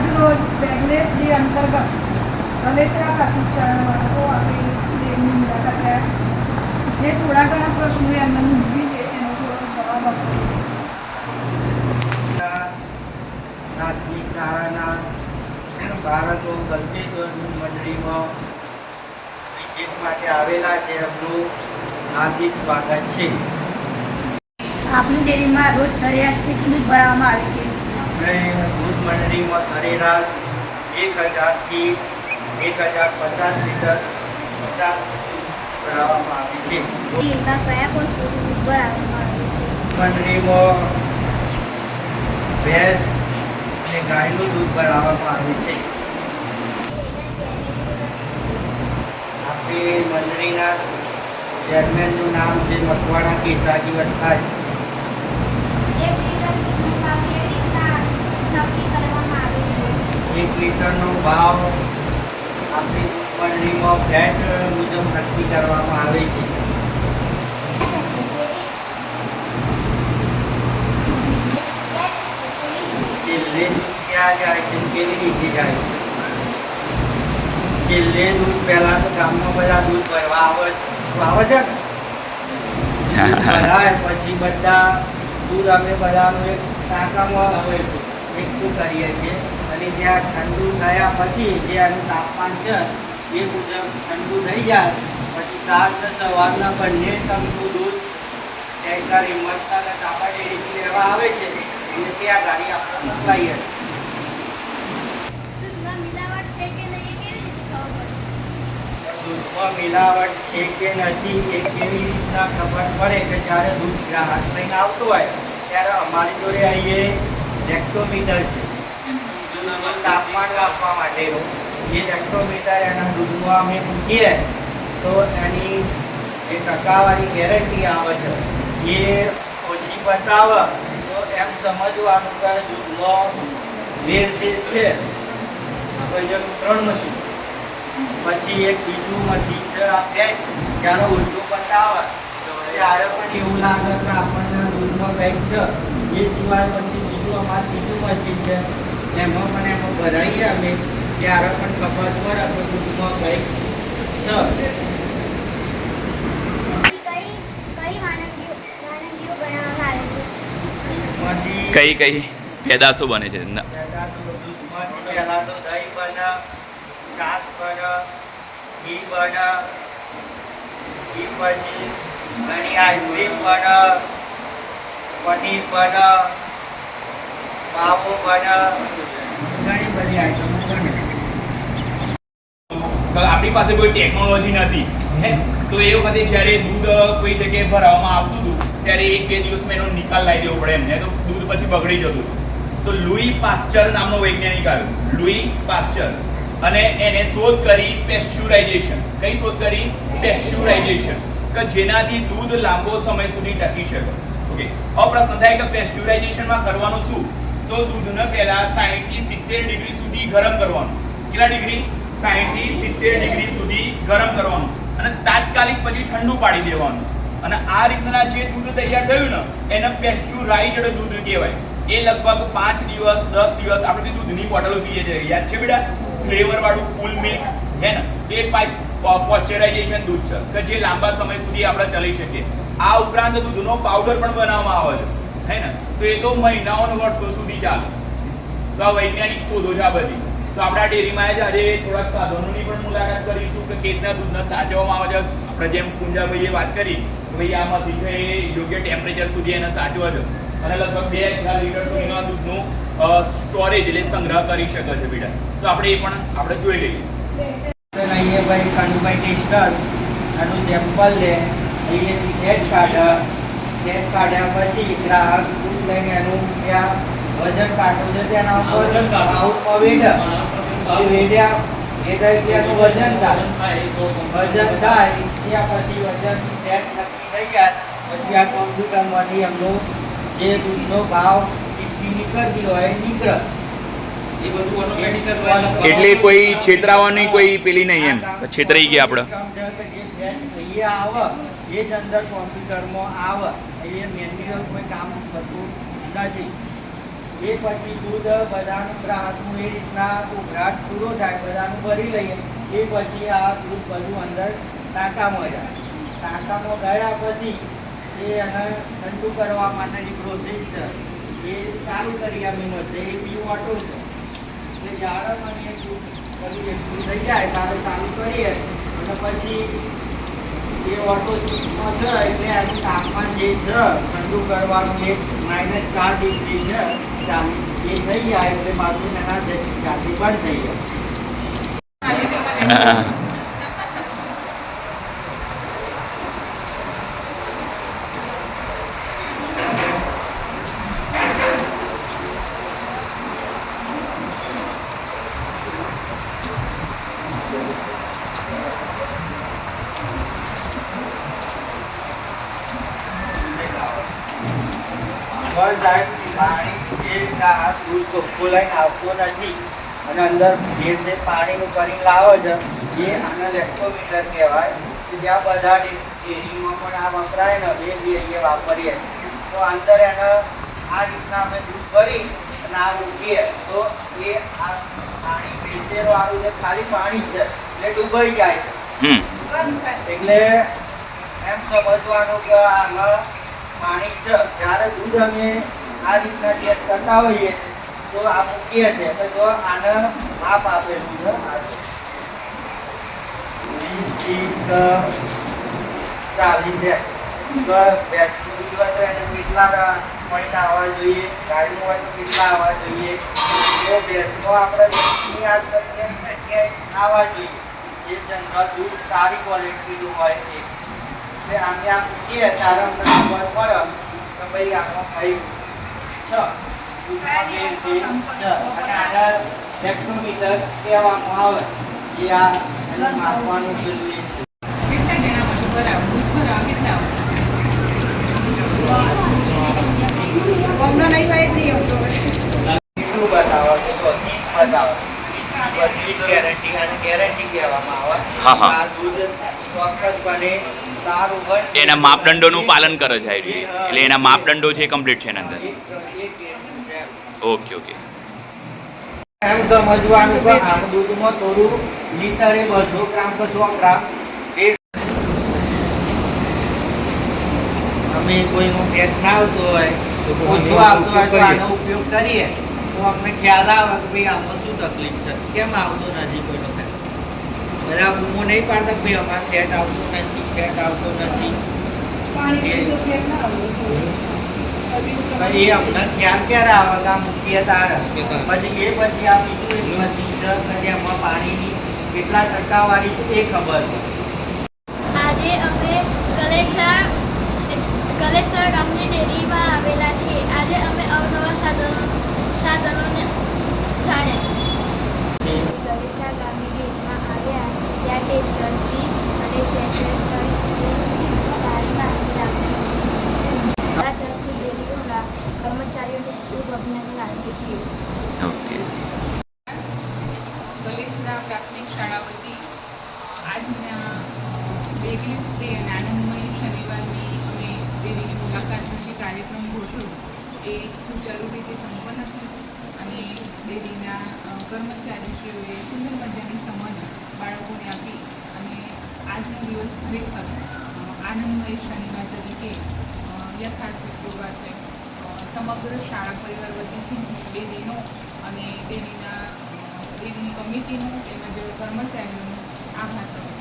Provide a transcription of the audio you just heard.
આજ રોજ bagless day અંતર્ગત કલેસરા પ્રાથમિક શાળાના બાળકો આપણી ડેમની મુલાકાત રહ્યા છે. જે થોડા ઘણા પ્રશ્નો એમને મૂંઝવી છે એનો થોડો જવાબ આપવો પ્રાથમિક શાળાના બાળકો બત્રીસ મંડળીમાં વિઝિટ માટે આવેલા છે. એમનું હાર્દિક સ્વાગત છે. આપની ડેરીમાં રોજ સરેરાશ કેટલું દૂધ ભરાવવામાં આવે છે. આપણે દૂધ મંડળીમાં સરેરાશ એક હજારથી એક હજાર પચાસ લીટર પચાસ કરાવવામાં આવે છે. આવે મંડળીમાં ભેંસ અને ગાયનું દૂધ ભરાવવામાં આવે છે. આપણી મંડળીના ચેરમેનનું નામ છે મકવાણા કેસાજી વસ્તાજ એક આવે છે. લીટરનો ભાવ આપણી મંડળીમાં ફ્લેટ મુજબ નક્કી કરવામાં આવે છે. છેલ્લે ક્યાં જાય છે કેવી રીતે જાય છે? છેલ્લે દૂધ પહેલા તો ગામમાં બધા દૂધ ભરવા આવે છે. આવે છે ને? પછી બધા દૂધ અમે બધાનું ટાંકામાં હવે એકઠું કરીએ છીએ. અને ત્યાં ઠંડુ થયા પછી જે આનું તાપમાન છે એ મુજબ ઠંડુ થઈ જાય. પછી સાત સવારના બંને ટંકનું દૂધ ટેન્કર હિંમતના અને ચાપાટી ડેરીથી લેવા આવે છે. અને ત્યાં ગાડી આપણે મોકલાઈએ દૂધમાં મિલાવટ છે કે નથી એ કેવી રીતના ખબર પડે કે જ્યારે દૂધ ગ્રાહક લઈને આવતું હોય ત્યારે અમારી જોડે અહીંયા લેક્ટોમીટર છે. દૂધનું તાપમાન માપવા માટેનું. એ લેક્ટોમીટર એના દૂધમાં અમે મૂકીએ. તો એની જે ટકાવારી ગેરંટી આવે છે, એ ઓછી બતાવે. તો એમ સમજવાનું કે દૂધમાં વેરસેસ છે. આપણે જે ત્રણ મશીન પછી એક બીજું મશીન છે, આપણે ત્યારે ઓછું બતાવે. ત્યારે પણ એવું લાગે કે આપણને દૂધમાં કંઈક છે. એ સિવાય પછી બીજું અમારું બીજું મશીન છે એમાં પણ એમાં ભરાઈએ અમે ત્યારે પણ કપાસ કે દૂધમાં કંઈક છે. કઈ કઈ પેદાશો બને છે? ન- પેદાશો દૂધમાંથી પહેલાં તો દહીં બને છાશ બને ઘી બને ઘી પછી ઘણી આઈસ્ક્રીમ બને પનીર બને આપણી પાસે કોઈ ટેકનોલોજી નથી, હે? તો એ વખતે જ્યારે દૂધ કોઈ જગ્યાએ ભરાવવામાં આવતું હતું, ત્યારે એક બે દિવસમાં એનો નિકાલ લાવી દેવો પડે એમ ને તો દૂધ પછી બગડી જતું તો લુઈ પાસ્ચર નામનો વૈજ્ઞાનિક આવ્યો, લુઈ પાસ્ચર. અને એને શોધ કરી પેસ્ચ્યુરાઇઝેશન કઈ શોધ કરી? પેસ્ચ્યુરાઇઝેશન કે જેનાથી દૂધ લાંબો સમય સુધી ટકી શકે. ઓકે. હવે પ્રશ્ન થાય કે પેસ્ચ્યુરાઇઝેશનમાં કરવાનું શું? તો દૂધને પહેલા 60 થી 70 ડિગ્રી સુધી ગરમ કરવાનું. કેટલા ડિગ્રી? 60 થી 70 ડિગ્રી સુધી ગરમ કરવાનું. અને તાત્કાલિક પછી ઠંડુ પાડી દેવાનું. અને આ રીતના જે દૂધ તૈયાર થયું ને, એને પેસ્ચ્યુરાઇઝ્ડ દૂધ કહેવાય. એ લગભગ પાંચ દિવસ, દસ દિવસ આપણે દૂધની બોટલો પીએ છીએ. યાદ છે બેટા? ફ્લેવર વાળું કુલ મિલ્ક, હે ને? તે પોસ્ચરાઇઝેશન દૂધ છે. કે જે લાંબા સમય સુધી આપણે ચલાવી શકીએ. આ ઉપરાંત દૂધનો પાવડર પણ બનાવવામાં આવે છે. હે ને? તો એ તો મહિનાઓને વર્ષો સુધી ચાલે. તો આ વૈજ્ઞાનિક શોધો છે આ બધી. તો આપણા ડેરીમાં જ આજે થોડાક સાધનોની પણ મુલાકાત કરીશું કે કેટલા દૂધને સાચવવામાં આવે છે. આપણે જેમ કુંજાભાઈએ વાત કરી કે ભાઈ આ મશીન છે એ યોગ્ય ટેમ્પરેચર સુધી એને સાચવા છે. અને લગભગ બે હજાર લીટર સુધીના દૂધનું સ્ટોરેજ એટલે સંગ્રહ કરી શકે છે બેટા. તો આપણે એ પણ આપણે જોઈ લઈએ. અહીંયા ભાઈ કાનુભાઈ ટેસ્ટર, આનું સેમ્પલ લે અહીંયાથી એડ કાઢે ટેટ કાઢ્યા પછી ગ્રાહક દૂધ લઈને એનું ત્યાં વજન કાઢો છે તેના ઉપર. આઉટમાં વેડે એ વેડ્યા વેડાય ત્યાંનું વજન થાય. વજન થાય. ત્યાં પછી વજન ટેટ નક્કી થઈ જાય પછી આ કોમ્પ્યુટરમાંથી એમનો જે દૂધનો ભાવ ચીઠ્ઠી નીકળતી હોય એ નીકળે. એ બધું ઓટોમેટિક એટલે કોઈ છેતરાવાની કોઈ પેલી નહીં એમ. છેતરાઈ ગયા આપણે. આવે એ જ અંદર કોમ્પ્યુટરમાં આવે. અહીંયા મેન્યુઅલ કોઈ કામ થતું નથી. એ પછી દૂધ બધાનું ગ્રાહકનું એ રીતના ઉભરાટ પૂરો થાય બધાનું ભરી લઈએ. એ પછી આ દૂધ બધું અંદર ટાંકામાં જાય. ટાંકામાં ગયા પછી એ એને ઠંડુ કરવા માટેની પ્રોસેસ છે. એ ચાલુ કરી અમે છે. એ બીજું ઓટો છે. એટલે જ્યારે મને એ બધું એટલું થઈ જાય. ત્યારે ચાલુ કરીએ અને પછી એ ઓટો ચીજમાં છે, એટલે આજે તાપમાન જે છે, ઠંડુ કરવાનું એક માઇનસ ચાર ડિગ્રી છે, ચાલીસ એ થઈ જાય એટલે પાછું એના જાતિ બંધ થઈ જાય સાહેબ પાણી જે આ દૂધ ચોખ્ખું લઈને આવતો નથી. અને અંદર જે છે પાણીનું કરીને લાવે છે. એ આને લેક્ટોમીટર કહેવાય. કે જ્યાં બધા ડેરીમાં પણ આ વપરાય ને એ બી અહીંયા વાપરીએ. તો અંદર એને આ રીતના અમે દૂધ કરી અને આ મૂકીએ. તો એ આ પાણી ફિલ્ટરો વાળું જે ખાલી પાણી છે. એટલે ડૂબાઈ જાય છે. એટલે એમ સમજવાનું કે આમાં પાણી છે. જ્યારે દૂધ અમે આ રીતના જે કરતા હોઈએ, તો આ મૂકીએ છીએ. તો આને માપ આપેલું છે. વીસ દૂધ હોય તો આવવા જોઈએ? કેટલા આવવા જોઈએ? તો ભેંસનો આપણે આવવા જોઈએ. જે જનરલ દૂધ સારી ક્વોલિટીનું હોય તે એટલે આમ આમ કે ત્યારે અમને ખબર પડે તો ભાઈ આમાં આને લેક્ટોમીટર કહેવામાં આવે કે આ માપવાનું જરૂરી છે. કેટલા જણા બધું ભરાવ દૂધ ભરાવ કેટલા કેટલું બતાવો છે? તો 30 બતાવો. બધી ગેરંટી અને ગેરંટી કહેવામાં આવે. હા, હા. આ દૂધ સારું હોય એના માપદંડોનું પાલન કરે છે એટલે એના માપદંડો છે કમ્પ્લીટ છે એના અંદર. Okay okay. એમ સમજવાનું કે આમ દૂધમાં થોડું લીટરે બસો ગ્રામ કે સો ગ્રામ અમે કોઈનો ફેટ ના આવતો હોય ઓછો આવતો હોય તો આનો ઉપયોગ કરીએ. તો અમને ખ્યાલ આવે કે ભાઈ આમાં શું તકલીફ છે? કેમ આવતો નથી કોઈનો ફેટ બધા બૂમો નહીં પાડતા ભાઈ અમારે ફેટ આવતો નથી ફેટ આવતો નથી. એ. અમને ક્યાં ક્યારે આવે? આ મૂકીએ તારે. પછી એ પછી આ બીજું એક મશીન છે કે જેમાં પાણીની કેટલા ટકાવાળી છે એ ખબર પડે આજે અમે કલેસા કલેસા ગામની ડેરીમાં આવેલા છીએ આજે અમે અવનવા સાધનો સાધનોને જાણ્યા કલેસા ગામની ડેરીમાં આવ્યા ત્યાં ટેસ્ટર સી અને સેક્રેટરી સી સારવાર આપી આ તરફથી ડેરીઓના કર્મચારીઓને ખૂબ અભિનંદન આપીએ છીએ ઓકે કલેસરા પ્રાથમિક શાળા વતી આજના બેગલિસ ડે અને આનંદમય શનિવારની અમે દેવીની મુલાકાતનો જે કાર્યક્રમ ગોઠવ્યો. એ સુચારુ રીતે સંપન્ન થયો અને દેવીના કર્મચારીશ્રીઓએ સુંદર મજાની સમજ બાળકોને આપી અને આજનો દિવસ ખરેખર આનંદમય શનિવાર તરીકે યથાર્થ પુરવાર છે સમગ્ર શાળા પરિવાર વતીથી દિનો અને દેવીના દેવીની કમિટીનો તેમજ કર્મચારીઓનો આભાર પ્રકટ